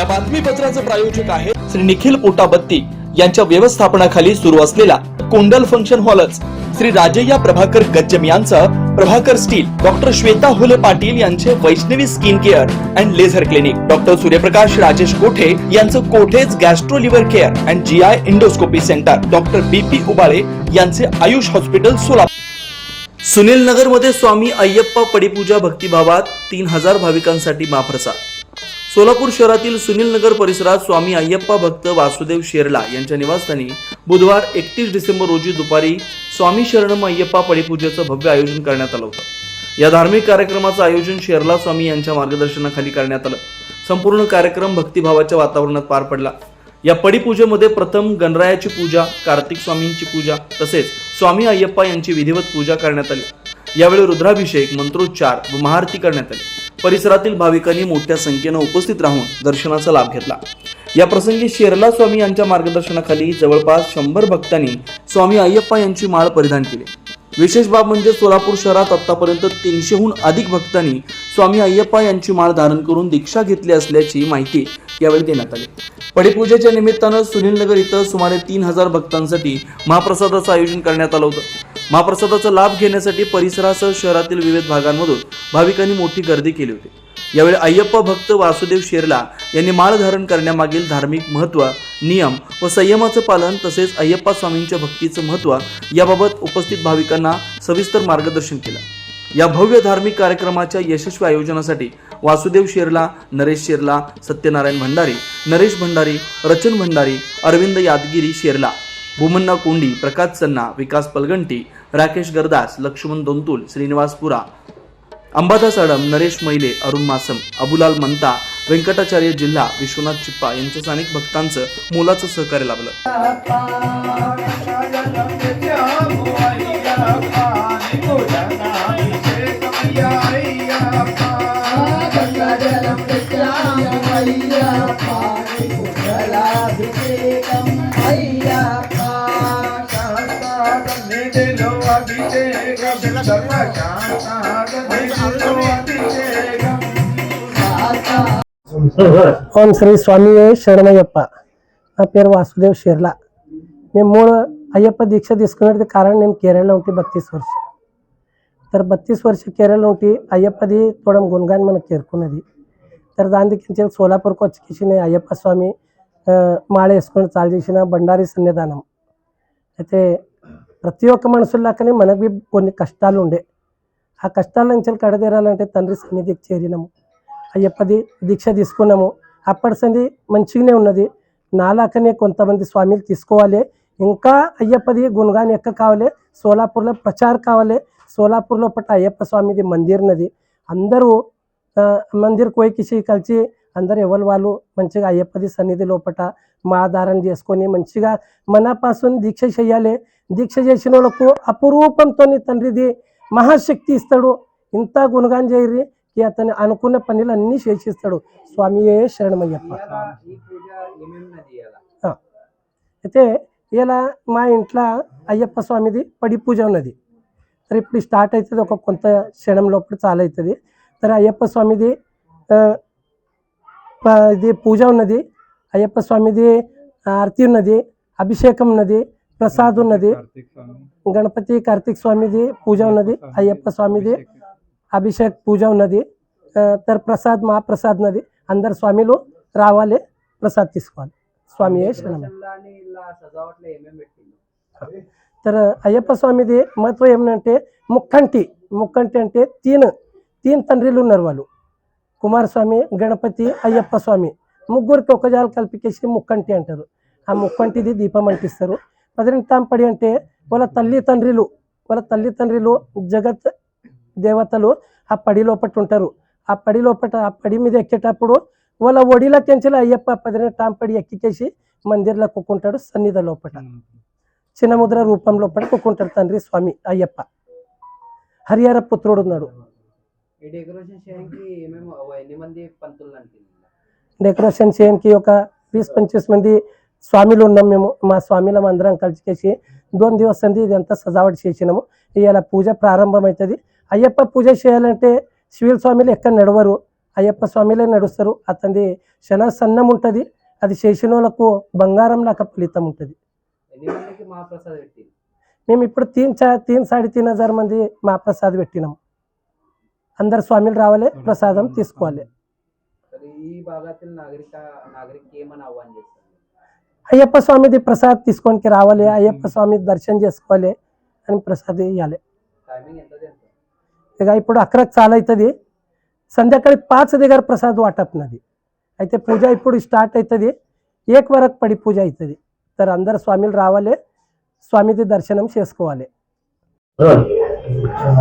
या बातमीपत्राचे प्रायोजक आहे श्री निखिल पोटाबत्ती यांच्या व्यवस्थापनाखाली सुरू असलेला कोंडल फंक्शन हॉलच. श्री राजय्या प्रभाकर गज्जम यांचं प्रभाकर स्टील डॉक्टर श्वेता होले पाटील यांचे Vaishnavi skin care and laser clinic. Doctor Suryaprakash Rajesh Kothe यांचं Kothe's gastro liver care and G I endoscopy centre. Doctor B P Ubale यांचे आयुष हॉस्पिटल सोलापूर. सुनील नगरमध्ये स्वामी अय्यप्पा पडीपूजा भक्तिभावात तीन हजार भाविकांसाठी माफरसा सोलापूर शहरातील सुनील नगर परिसरात स्वामी अय्यप्पा भक्त वासुदेव शेरला यांच्या निवासस्थानी बुधवार एकतीस डिसेंबर रोजी दुपारी स्वामी शरणम अय्यप्पा पडीपूजेचं भव्य आयोजन करण्यात आलं होतं. या धार्मिक कार्यक्रमाचं आयोजन शेरला स्वामी यांच्या मार्गदर्शनाखाली करण्यात आलं. संपूर्ण कार्यक्रम भक्तिभावाच्या वातावरणात पार पडला. या पडीपूजेमध्ये प्रथम गणरायाची पूजा कार्तिक स्वामींची पूजा तसेच स्वामी अय्यप्पा यांची विधिवत पूजा करण्यात आली. यावेळी रुद्राभिषेक मंत्रोच्चार व महाआरती करण्यात आली. परिसरातील भाविकांनी मोठ्या संख्येनं उपस्थित राहून दर्शनाचा लाभ घेतला. या प्रसंगी शेरला स्वामी यांच्या मार्गदर्शनाखाली जवळपास शंभर भक्तांनी स्वामी अय्यप्पा यांची माळ परिधान केली. विशेष बाब म्हणजे सोलापूर शहरात आतापर्यंत तीनशेहून अधिक भक्तांनी स्वामी अय्यप्पा यांची माळ धारण करून दीक्षा घेतली असल्याची माहिती यावेळी देण्यात आली. पडीपूजेच्या निमित्तानं सुनीलनगर इथं सुमारे तीन हजार भक्तांसाठी महाप्रसादाचं आयोजन करण्यात आलं होतं. महाप्रसादाचा लाभ घेण्यासाठी परिसरासह शहरातील विविध भागांमधून भाविकांनी मोठी गर्दी केली होती. यावेळी अय्यप्पा भक्त वासुदेव शेरला यांनी माळ धारण करण्यामागील धार्मिक महत्त्व नियम व संयमाचं पालन तसेच अय्यप्पा स्वामींच्या भक्तीचं महत्त्व याबाबत उपस्थित भाविकांना सविस्तर मार्गदर्शन केलं. या भव्य धार्मिक कार्यक्रमाच्या यशस्वी आयोजनासाठी वासुदेव शेरला नरेश शेरला सत्यनारायण भंडारी नरेश भंडारी रचन भंडारी अरविंद यादगिरी शेरला भूमन्ना कोंडी प्रकाश सन्ना विकास पलगंटी राकेश गरदास लक्ष्मण दोंतुल श्रीनिवास पुरा अंबादास अडम नरेश मैले अरुण मासम अबुलाल मंता व्यंकटाचार्य जिल्हा विश्वनाथ चिप्पा यांच्या स्थानिक भक्तांचं मोलाचं सहकार्य लाभलं. ఓం శ్రీ స్వామి శరణయ్యప్ప నా పేరు వాసుదేవ్ షిర్లా. మేము మూడు అయ్యప్ప దీక్ష తీసుకునేది కారణం నేను కేరళలో ఉంటే బత్తీస్ వర్ష తర బత్తీస్ వర్ష కేరళలో ఉంటే అయ్యప్పది తోడం గుణగాన్ని మనకు చేరుకున్నది. తర దానికి సోలాపూర్కి వచ్చేసి అయ్యప్ప స్వామి మాళ వేసుకుని చాలు చేసిన బండారీ సన్నిధానం. అయితే ప్రతి ఒక్క మనుషుల్లాకనే మనకు కొన్ని కష్టాలు ఉండే. ఆ కష్టాల నుంచి కడతీరాలంటే తండ్రి సన్నిధికి చేరినాము. అయ్యప్పది దీక్ష తీసుకున్నాము. అప్పటి సంది మంచిగానే ఉన్నది. నాలాకనే కొంతమంది స్వామిలు తీసుకోవాలి. ఇంకా అయ్యప్పది గుణగాన్ ఎక్క కావాలి. సోలాపూర్లో ప్రచార కావాలి. సోలాపూర్లో పట్ట అయ్యప్ప స్వామిది మందిర్నది అందరూ మందిర్ పోయి కలిసి అందరు ఎవరు వాళ్ళు మంచిగా అయ్యప్పది సన్నిధి లోపట మా ఆధారం చేసుకొని మంచిగా మనపాసుని దీక్ష చేయాలి. దీక్ష చేసిన వాళ్ళకు అపురూపంతో తండ్రిది మహాశక్తి ఇస్తాడు. ఇంత గుణగాన్ చేయరి అతను అనుకున్న పనులు అన్నీ చేసిస్తాడు. స్వామియే శరణమయ్యప్ప. అయితే ఇలా మా ఇంట్లో అయ్యప్ప స్వామిది పడి పూజ ఉన్నది. సరే ఇప్పుడు స్టార్ట్ అవుతుంది ఒక కొంత క్షణం లోపల చాలా అవుతుంది సరే అయ్యప్ప స్వామిది ఇది పూజ ఉన్నది. అయ్యప్ప స్వామిది ఆర్తి ఉన్నది అభిషేకం ఉన్నది. ప్రసాద్ ఉన్నది. గణపతి కార్తీక్ స్వామిది పూజ ఉన్నది. అయ్యప్ప స్వామిది అభిషేక్. పూజ ఉన్నది. తర్ ప్రసాద్ మహాప్రసాద్ ఉన్నది. అందరు స్వామిలు రావాలి ప్రసాద్ తీసుకోవాలి. స్వామి తర అయ్యప్ప స్వామిది మహత్వం ఏమంటే ముక్కంటి. ముక్కంటి అంటే తీన్. తీన్ తండ్రిలు ఉన్నారు వాళ్ళు. కుమారస్వామి గణపతి అయ్యప్ప స్వామి. ముగ్గురికి ఒక జాలు ముక్కంటి అంటారు. ఆ ముక్కంటిది దీపం అంటిస్తారు. పదినెంటాం పడి అంటే వాళ్ళ తల్లి తండ్రిలు వాళ్ళ తల్లి తండ్రిలు జగత్ దేవతలు ఆ పడి లోపట ఉంటారు ఆ పడి లోపట ఆ పడి మీద ఎక్కేటప్పుడు వాళ్ళ ఒడిల కెంచెల అయ్యప్ప పదినెట్టాం పడి ఎక్కికేసి మందిర్లో కుక్కుంటాడు సన్నిధ లోపట చిన్నముద్ర రూపంలో పడి కుక్కుంటాడు తండ్రి స్వామి అయ్యప్ప హరిహర పుత్రుడు ఉన్నాడు డెకరేషన్ చేయడానికి ఒక వీస్ పంచवीस మంది స్వామిలు ఉన్నాం మేము మా స్వామిలం అందరం కలిసి చేసి దోన్ దివస్ ఇదంతా సజావట్ చేసినాము. ఇవాళ పూజ ప్రారంభమవుతుంది అయ్యప్ప పూజ చేయాలంటే శివీల స్వామిలు ఎక్కడ నడవరు. అయ్యప్ప స్వామిలే నడుస్తారు. అతని శన సన్నం ఉంటుంది. అది చేసిన వాళ్ళకు బంగారం లాగా ఫలితం ఉంటుంది. మేము ఇప్పుడు తీన్ చా తీన్ సాడి తీన్ హజార్ మంది మా ప్రసాద్ పెట్టినాం అందరు స్వామిలు రావాలి ప్రసాదం తీసుకోవాలి. ఈ నాగరిక ఏమని చేస్తారు? అయ్యప్ప స్వామిది ప్రసాద్ తీసుకొని రావాలి అయ్యప్ప స్వామి దర్శనం చేసుకోవాలి అని ప్రసాద్ ఇవ్వాలి ఇక ఇప్పుడు అక్కడ చాలా అవుతుంది. సంధ్యాకాళి పాచ దగ్గర ప్రసాద్ వాటప్ నది. అయితే పూజ ఇప్పుడు స్టార్ట్ అవుతుంది. ఏక్ వరకు పడి పూజ అవుతుంది. సరే అందరు స్వామిలు రావాలి స్వామిది దర్శనం చేసుకోవాలి.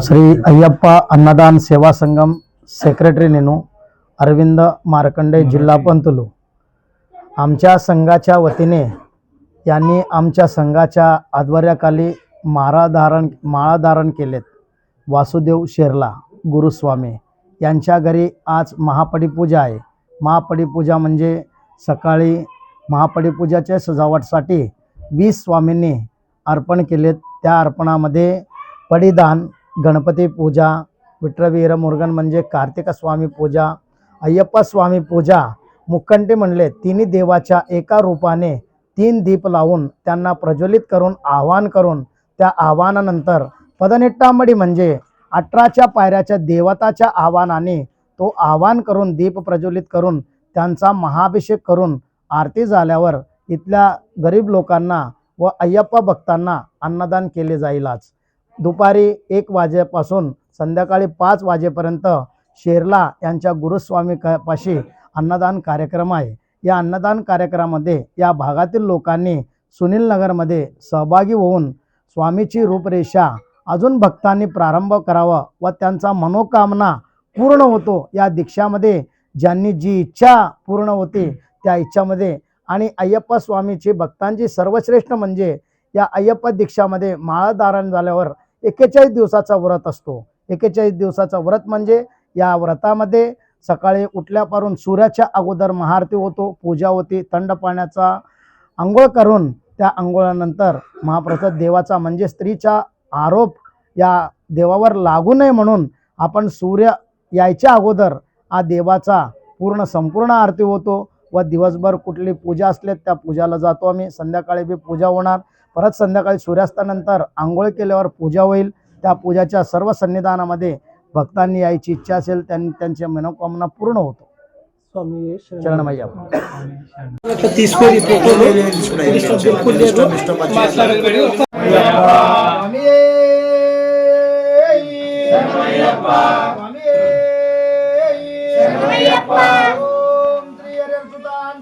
శ్రీ అయ్యప్ప అన్నదాన్ సేవా సంఘం సెక్రటరీ నేను అరవింద మార్కండే జిల్లా పంతులు. आमच्या संघाच्या वतीने यांनी आमच्या संघाच्या आध्वर्याखाली माळा धारण माळा धारण केलेत. वासुदेव शेरला गुरुस्वामी यांच्या घरी आज महापडीपूजा आहे. महापडीपूजा म्हणजे सकाळी महापडीपूजाच्या सजावटसाठी वीस स्वामींनी अर्पण केलेत. त्या अर्पणामध्ये पडीदान गणपती पूजा विठ्ठलवीर मुरुगन म्हणजे कार्तिक स्वामी पूजा अय्यप्पा स्वामी पूजा मुक्कंटी म्हणले तिन्ही देवाच्या एका रूपाने तीन दीप लावून त्यांना प्रज्वलित करून आवाहन करून त्या आव्हानानंतर पदनिट्टामडी म्हणजे अठराच्या पायऱ्याच्या देवताच्या आव्हानाने तो आवाहन करून दीप प्रज्वलित करून त्यांचा महाभिषेक करून आरती झाल्यावर इथल्या गरीब लोकांना व अय्यप्पा भक्तांना अन्नदान केले जाईलच. दुपारी एक वाजेपासून संध्याकाळी पाच वाजेपर्यंत शेरला यांच्या गुरुस्वामी क पाशी अन्नदान कार्यक्रम आहे. या अन्नदान कार्यक्रमामध्ये या भागातील लोकांनी सुनील नगरमध्ये सहभागी होऊन स्वामीची रूपरेषा अजून भक्तांनी प्रारंभ करावा व त्यांचा मनोकामना पूर्ण होतो या दीक्षामध्ये ज्यांनी जी इच्छा पूर्ण होते त्या इच्छामध्ये आणि अय्यप्पा स्वामीची भक्तांची सर्वश्रेष्ठ म्हणजे या अय्यप्पा दीक्षामध्ये माळा धारण झाल्यावर एकेचाळीस दिवसाचा व्रत असतो. एकेचाळीस दिवसाचा व्रत म्हणजे या व्रतामध्ये सकाळी उठल्यापासून सूर्याच्या अगोदर महाआरती होतो पूजा होती थंड पाण्याचा आंघोळ करून त्या आंघोळानंतर महाप्रसाद देवाचा म्हणजे स्त्रीचा आरोप या देवावर लागू नये म्हणून आपण सूर्य यायच्या अगोदर हा देवाचा पूर्ण संपूर्ण आरती होतो व दिवसभर कुठली पूजा असले त्या पूजाला जातो आम्ही. संध्याकाळी बी पूजा होणार. परत संध्याकाळी सूर्यास्तानंतर आंघोळ केल्यावर पूजा होईल. त्या पूजाच्या सर्व सन्निधानामध्ये भक्तांनी यायची इच्छा असेल त्यांनी त्यांच्या मनोकामना पूर्ण होतो. स्वामी शरणमय ओम Shri अरंसुतान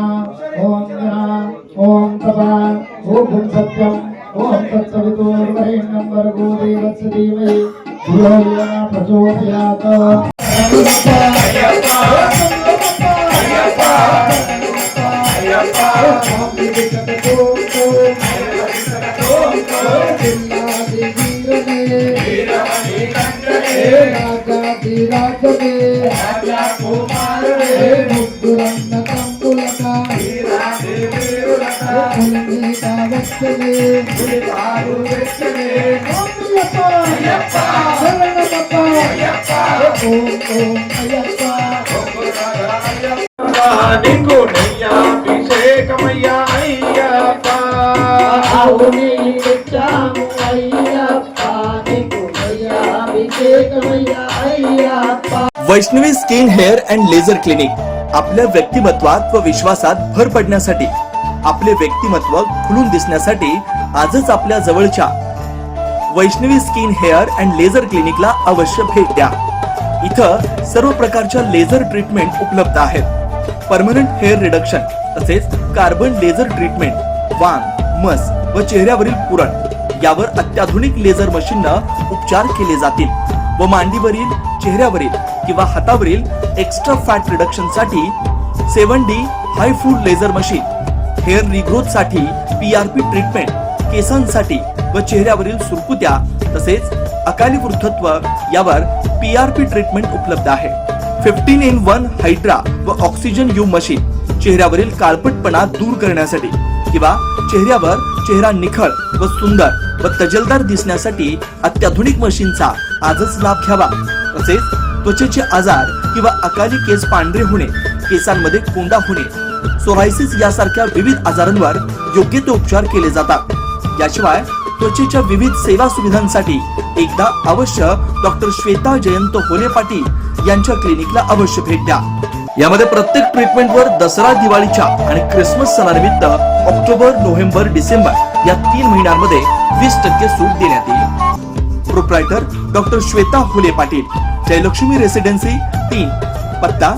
Vaishnavi skin hair and laser clinic आपल्या व्यक्तिमत्वात व विश्वासात भर पडण्यासाठी आपले व्यक्तिमत्व खुलून दिसण्यासाठी आजच आपल्या जवळच्या Vaishnavi skin hair and laser क्लिनिकला अवश्य भेट द्या. इथं सर्व प्रकारच्या लेझर ट्रीटमेंट उपलब्ध आहेत. परमनंट हेअर रिडक्शन तसेच कार्बन लेझर ट्रीटमेंट वांग मस व चेहऱ्यावरील पुरण यावर अत्याधुनिक लेझर मशीननं उपचार केले जातील व मांडीवरील चेहऱ्यावरील किंवा हातावरील एक्स्ट्रा फॅट रिडक्शनसाठी सेवन डी हाय फूड लेझर मशीन हेअर रिग्रोथसाठी पी ट्रीटमेंट केसांसाठी व चेहऱ्यावरील सुरकुत्या तसेच अकाली वृद्धत्व यावर पी आर पी ट्रीटमेंट उपलब्ध आहे. फिफ्टीन इन वन हायड्रा व ऑक्सिजन यू मशीन चेहऱ्यावरील काळपटपणा दूर करण्यासाठी किंवा चेहऱ्यावर चेहरा निखळ व सुंदर व तजलदार दिसण्यासाठी अत्याधुनिक मशीनचा आजच लाभ घ्यावा. तसेच त्वचेचे आजार किंवा अकाली केस पांढरे होणे केसांमध्ये कोंडा होणे सोरायसिस यासारख्या विविध आजारांवर योग्य ते उपचार केले जातात. याशिवाय त्वचेच्या विविध सेवा सुविधांसाठी एकदा अवश्य डॉक्टर श्वेता जयंत होले पाटील यांच्या क्लिनिकला अवश्य भेट द्या. यामध्ये प्रत्येक ट्रीटमेंटवर दसरा दिवाळीच्या आणि ख्रिसमस सणानिमित्त ऑक्टोबर नोव्हेंबर डिसेंबर या तीन महिन्यांमध्ये वीस टक्के सूट देण्यात येईल. Proprietor doctor Shweta Hule Patil Jayalakshmi residency तीन पत्ता